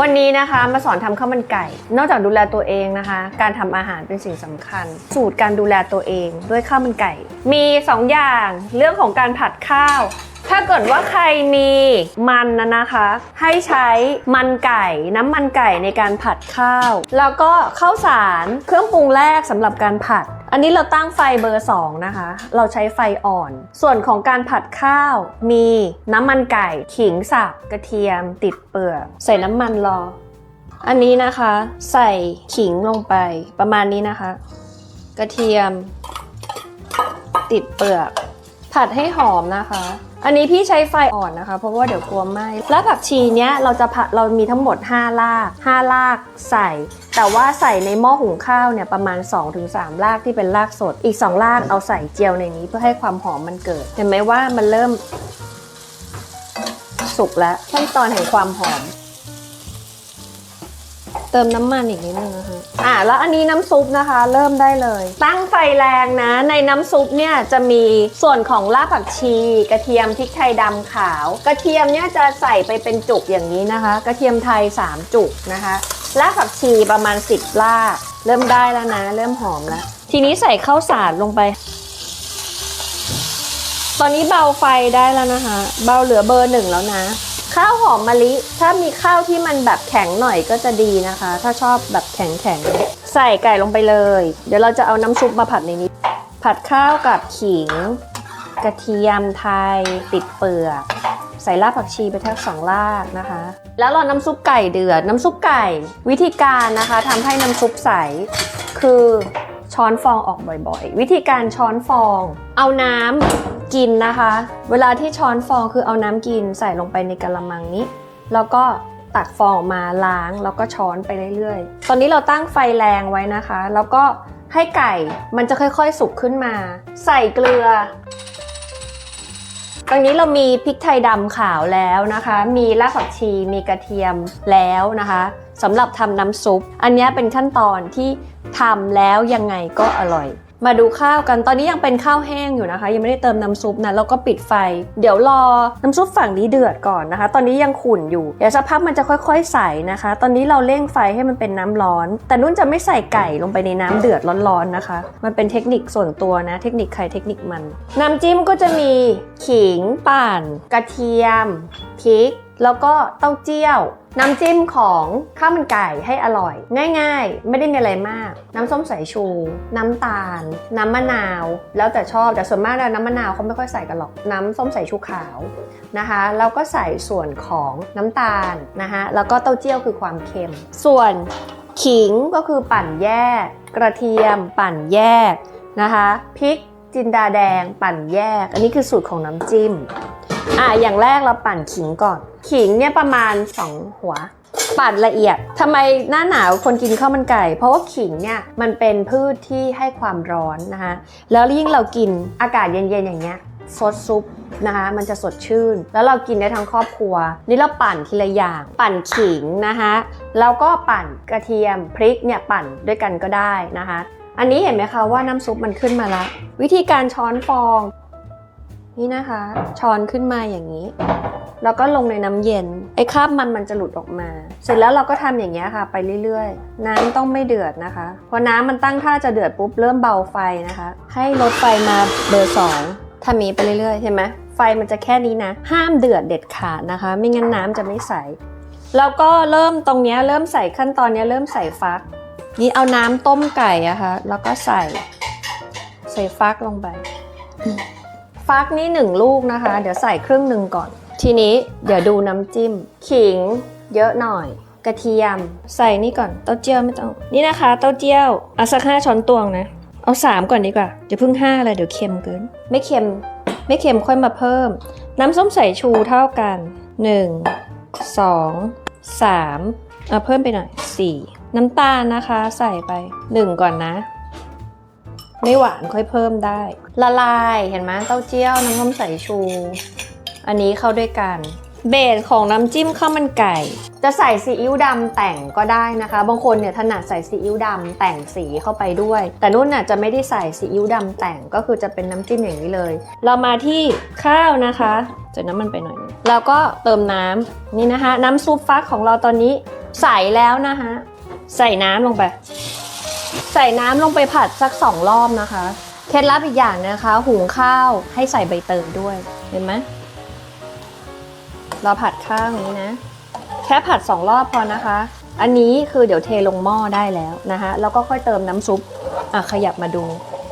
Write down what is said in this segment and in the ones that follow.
วันนี้นะคะมาสอนทำข้าวมันไก่ นอกจากดูแลตัวเองนะคะ การทำอาหารเป็นสิ่งสำคัญ สูตรการดูแลตัวเองด้วยข้าวมันไก่ มี 2 อย่างเรื่องของการผัดข้าว ถ้าเกิดว่าใครมีมันนะนะคะ ให้ใช้มันไก่ น้ำมันไก่ในการผัดข้าว แล้วก็ข้าวสารเครื่องปรุงแรกสำหรับการผัด อันนี้เราตั้งไฟเบอร์ 2 นะคะ เราใช้ไฟอ่อน ส่วนของการผัดข้าว มีน้ำมันไก่ ขิงสับกระเทียม ติดเปลือก ใส่น้ำมันรอ อันนี้นะคะ ใส่ขิงลงไป ประมาณนี้นะคะ กระเทียม ติดเปลือก ผัดให้หอมนะคะ อันนี้พี่ใช้ไฟอ่อนนะคะ เพราะว่าเดี๋ยวกลัวไหม้แล้วผักชีเนี้ยเราจะผัดเรามีทั้งหมด5ลาก5ลากใส่ แต่ว่าใส่ในหม้อหุงข้าวเนี่ยประมาณ 2-3ลากที่เป็นลากสด อีก2ลากเอาใส่เจียวในนี้เพื่อให้ความหอมมันเกิด เห็นไหมว่ามันเริ่มสุกแล้วขั้นตอนแห่งความหอม เติมน้ำมันอีกนิดนึงนะคะอะแล้วอันนี้น้ำซุปนะคะ เริ่มได้เลย ตั้งไฟแรงนะ ในน้ำซุปเนี่ยจะมีส่วนของรากผักชี กระเทียมพริกไทยดำขาว กระเทียมเนี่ยจะใส่ไปเป็นจุกอย่างนี้นะคะ กระเทียมไทย 3 จุกนะคะรากผักชีประมาณ 10รากเริ่มได้แล้วนะ เริ่มหอมแล้ว ทีนี้ใส่ข้าวสารลงไป ตอนนี้เบาไฟได้แล้วนะคะ เบาเหลือเบอร์หนึ่งแล้วนะ ข้าวหอมมะลิ ถ้ามีข้าวที่มันแบบแข็งหน่อยก็จะดีนะคะ ถ้าชอบแบบแข็งแข็งๆใส่ไก่ลงไปเลย เดี๋ยวเราจะเอาน้ำซุปมาผัดในนี้ ผัดข้าวกับขิง กระเทียมไทย ติดเปลือกใส่รากผักชีไปทั้งสองรากนะคะ แล้วรอน้ำซุปไก่เดือด น้ำซุปไก่ วิธีการนะคะทำให้น้ำซุปใส คือ ช้อนฟองออกบ่อยๆ วิธีการช้อนฟอง เอาน้ำกินนะคะ เวลาที่ช้อนฟองคือเอาน้ำกินใส่ลงไปในกระมังนี้ แล้วก็ตักฟองออกมาล้างแล้วก็ช้อนไปเรื่อยๆ ตอนนี้เราตั้งไฟแรงไว้นะคะ แล้วก็ให้ไก่มันจะค่อยๆ สุกขึ้นมา ใส่เกลือ ตรงนี้เรามีพริกไทยดำขาวแล้วนะคะ มีรากผักชี มีกระเทียมแล้วนะคะ สำหรับทำน้ำซุป อันนี้เป็นขั้นตอนที่ทำแล้วยังไงก็อร่อย มาดูข้าวกันตอนนี้ยังเป็นข้าวแห้งอยู่นะคะ ยังไม่ได้เติมน้ำซุปนะแล้วก็ปิดไฟ เดี๋ยวรอน้ำซุปฝั่งนี้เดือดก่อนนะคะ ตอนนี้ยังขุ่นอยู่เดี๋ยวสักพักมันจะค่อยๆใสนะคะ ตอนนี้เราเร่งไฟให้มันเป็นน้ำร้อน แต่นุ่นจะไม่ใส่ไก่ลงไปในน้ำเดือดร้อนๆนะคะ มันเป็นเทคนิคส่วนตัวนะ เทคนิคใครเทคนิคมันน้ำจิ้มก็จะมีขิงป่าน กระเทียมพริกแล้วก็เต้าเจี้ยว น้ำจิ้มของข้าวมันไก่ให้อร่อย ง่ายๆ ไม่ได้มีอะไรมาก น้ำส้มสายชู น้ำตาล น้ำมะนาว แล้วแต่ชอบแต่ส่วนมากแล้วน้ำมะนาวเขาไม่ค่อยใส่กันหรอกน้ำส้มสายชูขาวนะคะแล้วก็ใส่ส่วนของน้ำตาลนะคะแล้วก็เต้าเจี้ยวคือความเค็ม ส่วนขิงก็คือปั่นแยก กระเทียมปั่นแยกนะคะพริกจินดาแดงปั่นแยก อันนี้คือสูตรของน้ำจิ้มอะอย่างแรกเราปั่นขิงก่อน ขิงเนี่ยประมาณ 2 หัวปั่นละเอียดทำไมหน้าหนาวคนกินข้าวมันไก่ เพราะว่าขิงเนี่ยมันเป็นพืชที่ให้ความร้อนนะคะแล้วยิ่งเรากินอากาศเย็นๆอย่างเงี้ยซดซุปนะคะมันจะสดชื่น แล้วเรากินได้ทั้งครอบครัว นี่เราปั่นทีละอย่าง ปั่นขิงนะคะแล้วก็ปั่นกระเทียมพริกเนี่ยปั่นด้วยกันก็ได้นะคะ อันนี้เห็นไหมคะว่าน้ำซุปมันขึ้นมาแล้ววิธีการช้อนฟอง นี่นะคะ ช้อนขึ้นมาอย่างนี้ แล้วก็ลงในน้ำเย็น ไอ้คราบมันมันจะหลุดออกมา เสร็จแล้วเราก็ทำอย่างเงี้ยค่ะ ไปเรื่อยๆ น้ำต้องไม่เดือดนะคะ พอน้ำมันตั้งท่าจะเดือดปุ๊บเริ่มเบาไฟนะคะ ให้ลดไฟมาเบอร์สองทำนี้ไปเรื่อยๆ เห็นไหมไฟมันจะแค่นี้นะ ห้ามเดือดเด็ดขาดนะคะ ไม่งั้นน้ำจะไม่ใส แล้วก็เริ่มตรงเนี้ยเริ่มใส่ขั้นตอนเนี้ยเริ่มใส่ฟัก นี่เอาน้ำต้มไก่อะคะแล้วก็ใส่ ใส่ฟักลงไป ฟักนี่หนึ่งลูกนะคะ เดี๋ยวใส่ครึ่งหนึ่งก่อน ทีนี้เดี๋ยวดูน้ำจิ้ม ขิง เยอะหน่อย กระเทียม ใส่นี่ก่อน เต้าเจี้ยวไม่ต้อง นี่นะคะ เต้าเจี้ยว เอาสักห้าช้อนตวงนะ เอาสามก่อนดีกว่า เดี๋ยวเพิ่งห้าเลยเดี๋ยวเค็มเกิน ไม่เค็ม ไม่เค็มค่อยมาเพิ่ม น้ำส้มสายชูเท่ากันหนึ่งสองสามเอาเพิ่มไปหน่อยสี่น้ำตาลนะคะใส่ไปหนึ่งก่อนนะไม่หวานค่อยเพิ่มได้ ละลายเห็นไหมเต้าเจี้ยวน้ำส้มสายชู อันนี้เข้าด้วยกัน เบสของน้ำจิ้มข้าวมันไก่ จะใส่ซีอิ๊วดำแต่งก็ได้นะคะ บางคนเนี่ยถนัดใส่ซีอิ๊วดำแต่งสีเข้าไปด้วย แต่นุ่นน่ะจะไม่ได้ใส่ซีอิ๊วดำแต่งก็คือจะเป็นน้ำจิ้มอย่างนี้เลย เรามาที่ข้าวนะคะใส่น้ำมันไปหน่อยนึงแล้วก็เติมน้ำนี่นะคะ น้ำซุปฟักของเราตอนนี้ใส่แล้วนะคะ ใส่น้ำลงไป ใส่น้ำลงไปผัดสักสองรอบนะคะ เคล็ดลับอีกอย่างนะคะ หุงข้าวให้ใส่ใบเตยด้วย เห็นไหม เราผัดข้าวอย่างนี้นะ แค่ผัดสองรอบพอนะคะ อันนี้คือเดี๋ยวเทลงหม้อได้แล้วนะคะ แล้วก็ค่อยเติมน้ำซุปอะขยับมาดู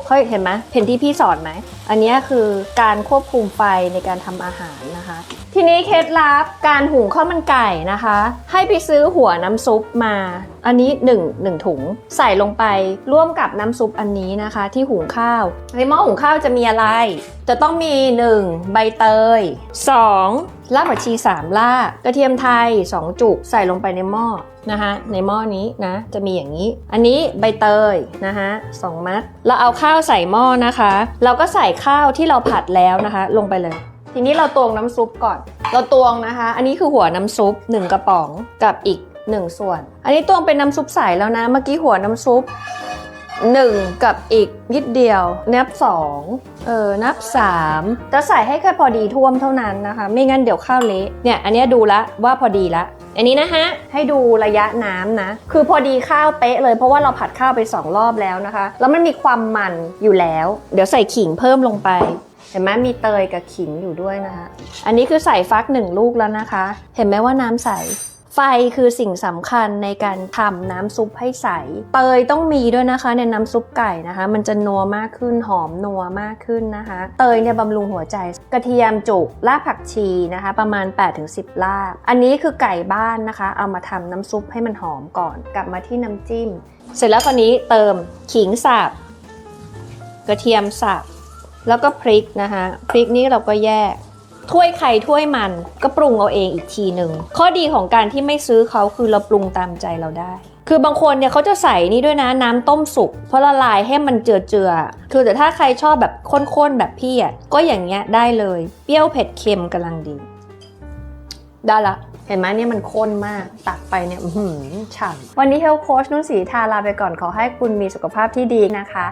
ค่อยเห็นไหมเห็นที่พี่สอนไหม อันนี้คือการควบคุมไฟในการทำอาหารนะคะ ทีนี้เคล็ดลับการหุงข้าวมันไก่นะคะ ให้ไปซื้อหัวน้ำซุปมา อันนี้1 1ถุงใส่ลงไปร่วมกับน้ำซุปอันนี้นะคะ ที่หุงข้าวในหม้อหุงข้าวจะมีอะไร จะต้องมี 1 ใบเตย 2 รากผักชี3รากกระเทียมไทย 2 จุกใส่ลงไปในหม้อนะคะในหม้อนี้นะจะมีอย่างนี้ อันนี้ใบเตยนะคะสองมัด เราเอาข้าวใส่หม้อนะคะ เราก็ใส่ข้าวที่เราผัดแล้วนะคะ ลงไปเลย ทีนี้เราตวงน้ำซุปก่อน เราตวงนะคะ อันนี้คือหัวน้ำซุป 1 กระป๋องกับอีก 1 ส่วน อันนี้ตวงเป็นน้ำซุปใสแล้วนะ เมื่อกี้หัวน้ำซุป 1 กับอีกนิดเดียว นับ 2 เออ นับ3จะใส่ให้แค่พอดีท่วมเท่านั้นนะคะ ไม่งั้นเดี๋ยวข้าวเละ เนี่ย อันนี้ดูละว่าพอดีละ อันนี้นะฮะ ให้ดูระยะน้ำนะ คือพอดีข้าวเป๊ะเลยเพราะว่าเราผัดข้าวไป 2 รอบแล้วนะคะ แล้วมันมีความมันอยู่แล้ว เดี๋ยวใส่ขิงเพิ่มลงไปเห็นไหมมีเตยกับขิงอยู่ด้วยนะคะ อันนี้คือใส่ฟักหนึ่งลูกแล้วนะคะ เห็นไหมว่าน้ำใส ไฟคือสิ่งสำคัญในการทำน้ำซุปให้ใส เตยต้องมีด้วยนะคะในน้ำซุปไก่นะคะ มันจะนัวมากขึ้นหอมนัวมากขึ้นนะคะ เตยเนี่ยบำรุงหัวใจ กระเทียมจุกรากผักชีนะคะ ประมาณ 8-10 ราก อันนี้คือไก่บ้านนะคะ เอามาทำน้ำซุปให้มันหอมก่อน กลับมาที่น้ำจิ้ม เสร็จแล้วคราวนี้เติมขิงสับกระเทียมสับแล้วก็พริกนะคะ พริกนี้เราก็แยก ถ้วยใครถ้วยมันก็ปรุงเอาเองอีกทีหนึ่งข้อดีของการที่ไม่ซื้อเขาคือเราปรุงตามใจเราได้ คือบางคนเนี่ยเขาจะใส่นี่ด้วยนะน้ำต้มสุกเพราะละลายให้มันเจือเจือๆคือแต่ถ้าใครชอบแบบข้นๆแบบพี่อะก็อย่างเงี้ยได้เลย เปรี้ยวเผ็ดเค็มกำลังดี ได้ละเห็นไหมเนี่ยมันข้นมาก ตักไปเนี่ยอื้อหือฉ่ำวันนี้เฮลโคชนุ่นสีทาลาไปก่อนขอให้คุณมีสุขภาพที่ดีนะคะ